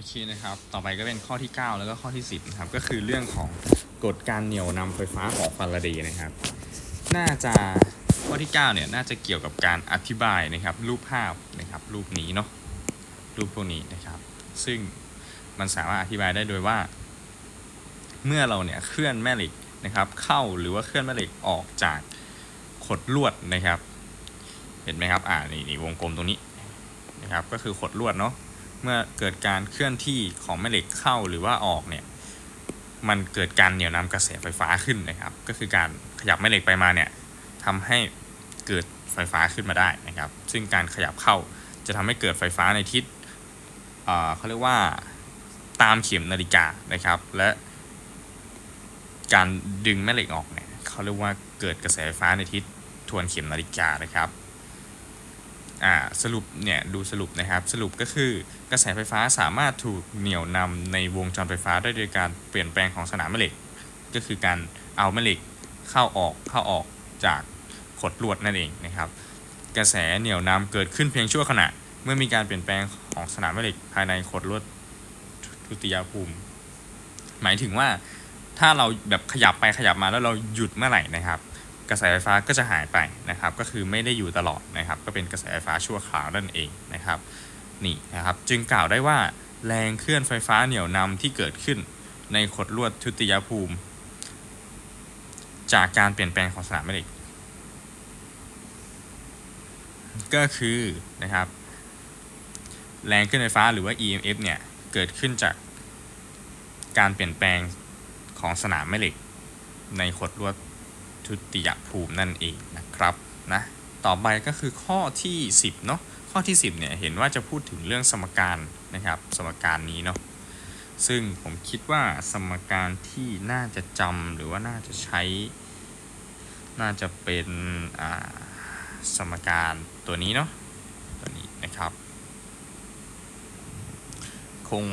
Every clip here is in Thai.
โอเคนะครับ ต่อไปก็เป็นข้อที่ 9 แล้วก็ข้อที่ 10นะครับ ก็คือเรื่องของกฎการเหนี่ยวนำไฟฟ้าของฟาราเดย์นะครับ น่าจะข้อที่ 9 เนี่ย น่าจะเกี่ยวกับการอธิบายนะครับ รูปภาพนะครับ รูปนี้เนาะ รูปพวกนี้นะครับ ซึ่งมันสามารถอธิบายได้โดยว่า เมื่อเราเนี่ยเคลื่อนแม่เหล็กนะครับ เข้าหรือว่าเคลื่อนแม่เหล็กออกจากขดลวดนะครับ เห็นไหมครับ อ่านี่นี่วงกลมตรงนี้นะครับ ก็คือขดลวดเนาะ เมื่อเกิดการเคลื่อนที่ของแม่เหล็กเข้าหรือว่าออกเนี่ย มันเกิดการเหนี่ยวนำกระแสไฟฟ้าขึ้นนะครับ ก็คือการขยับแม่เหล็กไปมาเนี่ยทำให้เกิดไฟฟ้าขึ้นมาได้นะครับ ซึ่งการขยับเข้าจะทำให้เกิดไฟฟ้าในทิศเเขาเรียกว่าตามเข็มนาฬิกานะครับ และ การดึงแม่เหล็กออกเนี่ยเขาเรียกว่าเกิดกระแสไฟฟ้าในทิศทวนเข็มนาฬิกานะครับ สรุปเนี่ยดูสรุปนะครับ สรุปก็คือกระแสไฟฟ้าสามารถถูกเหนี่ยวนำในวงจรไฟฟ้าได้โดยการเปลี่ยนแปลงของสนามแม่เหล็ก ก็คือการเอาแม่เหล็กเข้าออกเข้าออกจากขดลวดนั่นเองนะครับ กระแสเหนี่ยวนำเกิดขึ้นเพียงชั่วขณะ เมื่อมีการเปลี่ยนแปลงของสนามแม่เหล็กภายในขดลวดทุติยภูมิ หมายถึงว่าถ้าเราแบบขยับไปขยับมาแล้วเราหยุดเมื่อไหร่นะครับ กระแสไฟฟ้าก็จะหายไปนะครับ ก็คือไม่ได้อยู่ตลอดนะครับ ก็เป็นกระแสไฟฟ้าชั่วคราวนั่นเองนะครับนี่นะครับจึงกล่าวได้ว่าแรงเคลื่อนไฟฟ้าเหนี่ยวนำที่เกิดขึ้นในขดลวดทุติยภูมิ จากการเปลี่ยนแปลงของสนามแม่เหล็ก ก็คือนะครับ แรงเคลื่อนไฟฟ้าหรือว่า EMF เนี่ยเกิดขึ้นจากการเปลี่ยนแปลงของสนามแม่เหล็ก ในขดลวด ทุติยภูมินั่นเองนะครับนะต่อไปก็คือข้อที่ 10เนาะข้อที่ 10เนี่ยเห็นว่าจะพูดถึงเรื่องสมการนะครับสมการนี้เนาะซึ่งผมคิดว่าสมการที่น่าจะจำหรือว่าน่าจะใช้ น่าจะเป็นอ่าสมการตัวนี้เนาะตัวนี้นะครับ คง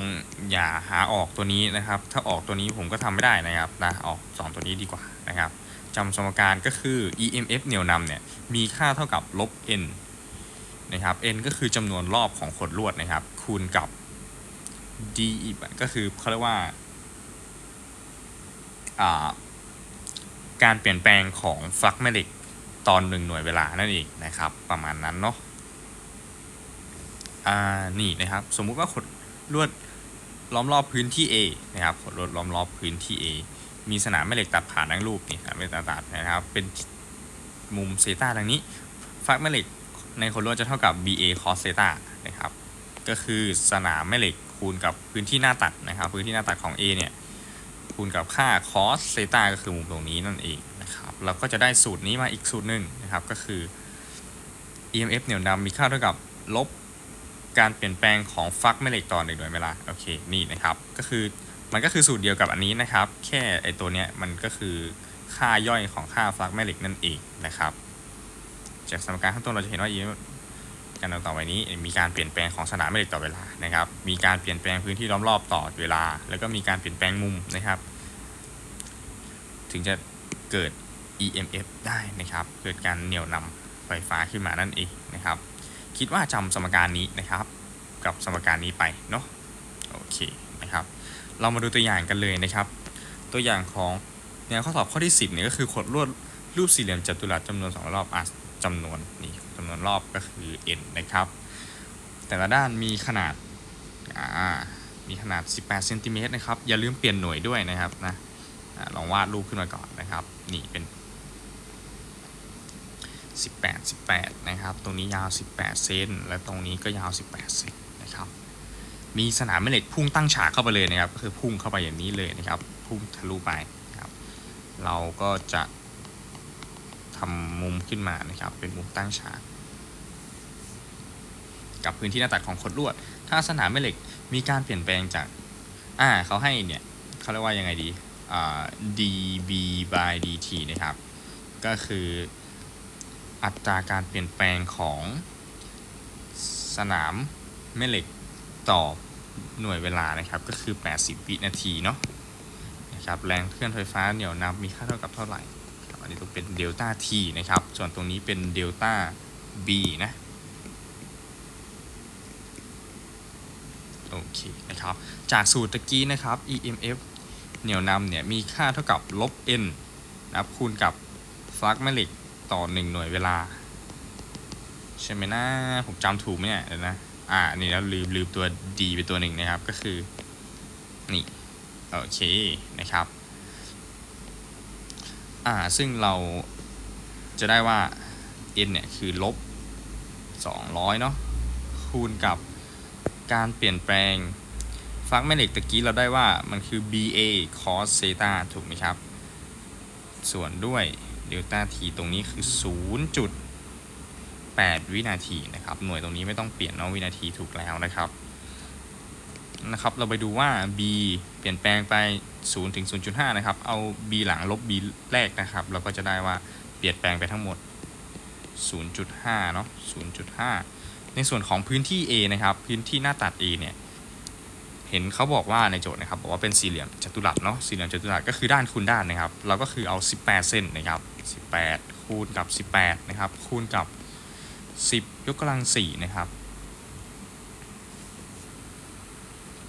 อย่าหาออกตัวนี้นะครับ ถ้าออกตัวนี้ผมก็ทำไม่ได้นะครับนะออกสองตัวนี้ดีกว่านะครับจำสมการก็คือ EMF เหนี่ยวนำเนี่ยมีค่าเท่ากับลบ n นะครับ n ก็คือจำนวนรอบของขดลวดนะครับ คูณกับ d ก็คือเขาเรียกว่าการเปลี่ยนแปลงของฟลักซ์แม่เหล็กตอนหนึ่งหน่วยเวลานั่นเองนะครับ ประมาณนั้นเนาะอ่านี่นะครับ สมมุติว่าขด ลวดล้อมรอบพื้นที่ A นะครับลวดล้อมรอบพื้นที่ A มีสนามแม่เหล็กตัดผ่านทั้งรูปนี่สนามแม่เหล็กตัดนะครับ เป็นมุมเซตาดังนี้ฟักแม่เหล็กในขดลวดจะเท่ากับ BA cos เซตานะครับ ก็คือสนามแม่เหล็กคูณกับพื้นที่หน้าตัดนะครับ พื้นที่หน้าตัดของ A เนี่ยคูณกับค่า cos เซตาก็คือมุมตรงนี้นั่นเองนะครับเราก็จะได้สูตรนี้มาอีกสูตรหนึ่งนะครับ ก็คือ EMF เหนี่ยวนำมีค่าเท่ากับลบ การเปลี่ยนแปลงของฟักแม่เหล็กต่อหนึ่งหน่วยเวลาโอเคนี่นะครับก็คือมันก็คือสูตรเดียวกับอันนี้นะครับ แค่ไอตัวเนี้ยมันก็คือค่าย่อยของค่าฟลักซ์แม่เหล็กนั่นเองนะครับ จากสมการข้างต้นเราจะเห็นว่า EMF การต่อไปนี้มีการเปลี่ยนแปลงของสนามแม่เหล็กต่อเวลานะครับ มีการเปลี่ยนแปลงพื้นที่ล้อมรอบต่อเวลา แล้วก็มีการเปลี่ยนแปลงมุมนะครับ ถึงจะเกิด EMF ได้นะครับ เกิดการเหนี่ยวนำไฟฟ้าขึ้นมานั่นเองนะครับ คิดว่าจำสมการนี้นะครับ กับสมการนี้ไปเนาะโอเคนะครับ เรามาดูตัวอย่างกันเลยนะครับ ตัวอย่างของแนวข้อสอบข้อที่ 10เนี่ยก็คือขดลวดรูปสี่เหลี่ยมจัตุรัสจำนวน 2 รอบอะจำนวนนี่จำนวนรอบก็คือ n นะครับ แต่ละด้านมีขนาดอ่ามีขนาด 18เซนติเมตรนะครับ อย่าลืมเปลี่ยนหน่วยด้วยนะครับนะอ่าลองวาดรูปขึ้นมาก่อนนะครับ นี่เป็น 18 18 นะครับ ตรงนี้ยาว 18 เซน และตรงนี้ก็ยาว 18 เซนนะครับ มีสนามแม่เหล็กพุ่งตั้งฉากเข้าไปเลยนะครับ ก็คือพุ่งเข้าไปอย่างนี้เลยนะครับ พุ่งทะลุไปนะครับ เราก็จะทำมุมขึ้นมานะครับ เป็นมุมตั้งฉาก กับพื้นที่หน้าตัดของขดลวด ถ้าสนามแม่เหล็กมีการเปลี่ยนแปลงจาก อ่าเขาให้เนี่ยเขาเรียกว่ายังไงดี อ่า dB by dt นะครับ ก็คือ อัตราการเปลี่ยนแปลงของสนามแม่เหล็กต่อหน่วยเวลานะครับก็คือ 80 วินาทีเนาะนะครับแรงเคลื่อนไฟฟ้าเหนี่ยวนำมีค่าเท่ากับเท่าไหร่ครับอันนี้ต้องเป็นเดลต้า t นะครับ ส่วนตรงนี้เป็นเดลต้า b นะโอโอเคนะครับจากสูตรตะกี้นะครับ EMF เหนี่ยวนำเนี่ยมีค่าเท่ากับลบ n นะครับคูณกับฟลักแม่เหล็ก ต่อ1หน่วยเวลา ใช่ไหมนะ ผมจำถูกไหมเนี่ยเดี๋ยวนะ อ่า นี่แล้วลืมลืมตัว d ไปตัวหนึ่งนะครับ ก็คือ นี่ โอเค นะครับ อ่า ซึ่งเราจะได้ว่า n เนี่ย คือลบ 200 เนาะคูณกับการเปลี่ยนแปลงฟักแม่เหล็กตะกี้เราได้ว่ามันคือ BA cos theta ถูกไหมครับ ส่วนด้วย เดลต้า t ตรงนี้คือ 0.8 วินาทีนะครับ หน่วยตรงนี้ไม่ต้องเปลี่ยนเนาะวินาทีถูกแล้วนะครับ นะครับ เราไปดูว่า b เปลี่ยนแปลงไป 0 ถึง 0.5 นะครับ เอา b หลังลบ b แรกนะครับ เราก็จะได้ว่าเปลี่ยนแปลงไปทั้งหมด 0.5 เนาะ 0.5 ในส่วนของพื้นที่ A นะครับ พื้นที่หน้าตัด A เนี่ยเห็นเขาบอกว่าในโจทย์นะครับบอกว่าเป็นสี่เหลี่ยมจัตุรัสเนาะสี่เหลี่ยมจัตุรัสก็คือด้านคูณด้านนะครับ เราก็คือเอา 18 เส้นนะครับ 18 คูณกับ 18 นะครับ คูณกับ 10 ยกกำลัง 4 นะครับ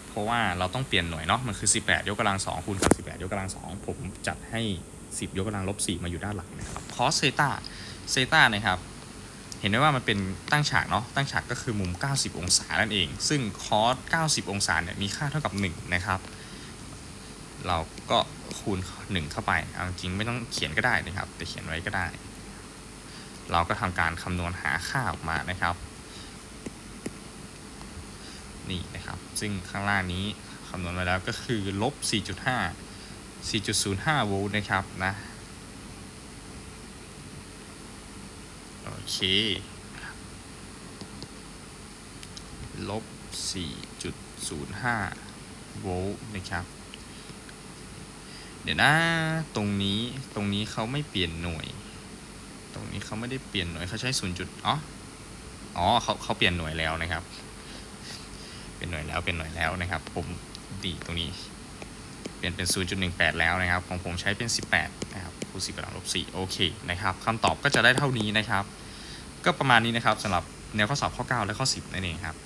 เพราะว่าเราต้องเปลี่ยนหน่วยเนาะ มันคือ 18 ยกกำลัง 2 คูณกับ 18 ยกกำลัง 2 ผมจัดให้ 10 ยกกำลังลบ 4 มาอยู่ด้านหลังนะครับ cos เซตาเซตานะครับ เห็นได้ว่ามันเป็นตั้งฉากเนาะ ตั้งฉากก็คือมุม 90 องศานั่นเอง ซึ่งคอส90 องศาเนี่ยมีค่าเท่ากับ 1 นะครับ เราก็ คูณ 1 เข้าไป เอาจริงไม่ต้องเขียนก็ได้นะครับ แต่เขียนไว้ก็ได้ เราก็ทำการคำนวณหาค่าออกมานะครับ นี่นะครับ ซึ่งข้างล่างนี้คำนวณมาแล้วก็คือลบ 4.5 4.05 โวลต์นะครับนะ โอเคลบ 4.05 โวลต์นะครับ เดี๋ยวนะตรงนี้ตรงนี้เขาไม่เปลี่ยนหน่วย ตรงนี้เขาไม่ได้เปลี่ยนหน่วยเขาใช้ 0. จุดอ๋ออ๋อเขาเขาเปลี่ยนหน่วยแล้วนะครับ เป็นหน่วยแล้วเป็นหน่วยแล้วนะครับ ผมดีตรงนี้ เปลี่ยนเป็น 0.18 แล้วนะครับ ของผมใช้เป็น 18 นะครับคูณ10กำลังลบ4โอเคนะครับคำตอบก็จะได้เท่านี้นะครับ ก็ประมาณนี้นะครับสำหรับแนวข้อสอบข้อ 9 และข้อ 10 นั่นเองครับ